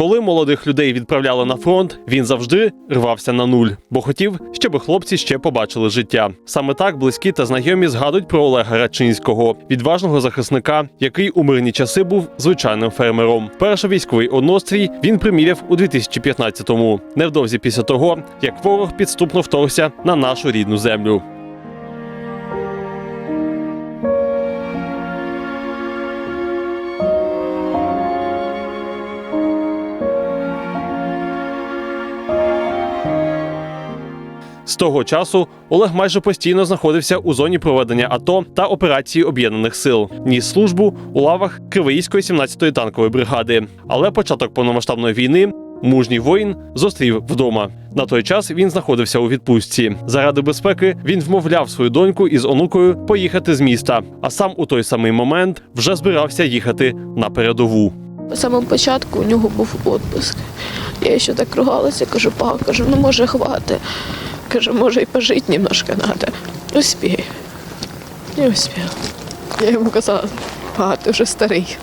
Коли молодих людей відправляли на фронт, він завжди рвався на нуль, бо хотів, щоб хлопці ще побачили життя. Саме так близькі та знайомі згадують про Олега Рачинського, відважного захисника, який у мирні часи був звичайним фермером. Перший військовий однострій він приміряв у 2015-му, невдовзі після того, як ворог підступно вторгся на нашу рідну землю. З того часу Олег майже постійно знаходився у зоні проведення АТО та операції об'єднаних сил. Ніс службу у лавах Кривоїської 17-ї танкової бригади. Але початок повномасштабної війни мужній воїн зустрів вдома. На той час він знаходився у відпустці. Заради безпеки він вмовляв свою доньку із онукою поїхати з міста, а сам у той самий момент вже збирався їхати на передову. На самому початку у нього був відпуск. Я ще так ругалася, кажу, па, кажу, ну може хвати. Кажу, може і пожити немножко треба. Успію. Не успів. Я йому казала, па, ти вже старий.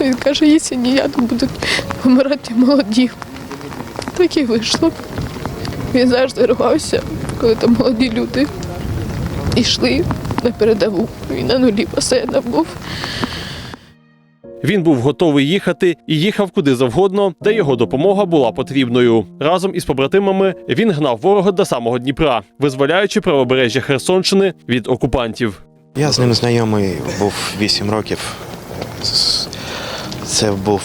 Він каже, якщо ні, я то будуть помирати молоді. Так і вийшло. Він завжди ругався, коли там молоді люди йшли на передову. Він на нулі постійно був. Він був готовий їхати і їхав куди завгодно, де його допомога була потрібною. Разом із побратимами він гнав ворога до самого Дніпра, визволяючи правобережжя Херсонщини від окупантів. Я з ним знайомий був 8 років. Це був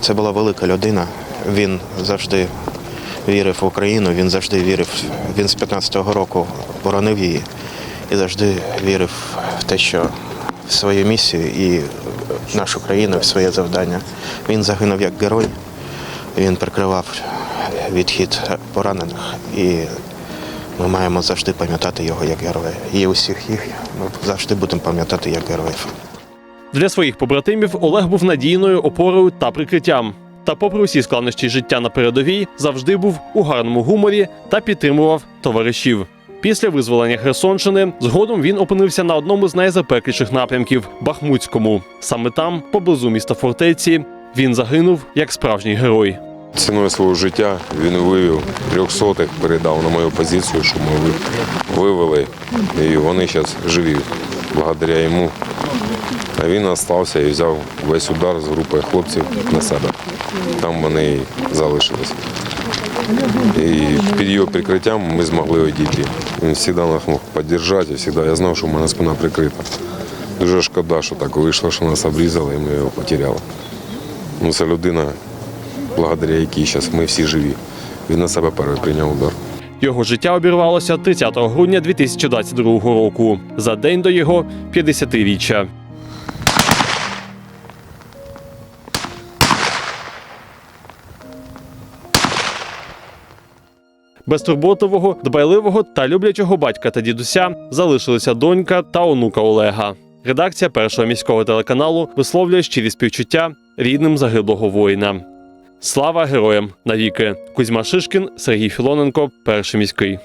це була велика людина. Він завжди вірив в Україну, він завжди вірив. Він з 15-го року боронив її і завжди вірив в те, що свою місію і нашу країну, в своє завдання. Він загинув як герой. Він прикривав відхід поранених і ми маємо завжди пам'ятати його як героя. І усіх їх ми завжди будемо пам'ятати як героїв. Для своїх побратимів Олег був надійною опорою та прикриттям. Та, попри усі складнощі життя на передовій, завжди був у гарному гуморі та підтримував товаришів. Після визволення Херсонщини згодом він опинився на одному з найзапекліших напрямків Бахмутському. Саме там, поблизу міста фортеці, він загинув як справжній герой. Ціною свого життя він вивів трьохсотих, передав на мою позицію, що ми вивели. І вони зараз живі благодаря йому. А він залишився і взяв весь удар з групи хлопців на себе. Там вони і залишились. І під його прикриттям ми змогли одійти. Він завжди нас мог підтримати, завжди я знав, що в мене спина прикрита. Дуже шкода, що так вийшло, що нас обрізали і ми його потеряли. Ну, це людина, благодаря якій зараз ми всі живі. Він на себе перший прийняв удар. Його життя обірвалося 30 грудня 2022 року, за день до його 50-річчя. Безтурботового, дбайливого та люблячого батька та дідуся залишилися донька та онука Олега. Редакція першого міського телеканалу висловлює щирі співчуття рідним загиблого воїна. Слава героям навіки! Кузьма Шишкін, Сергій Філоненко, перший міський.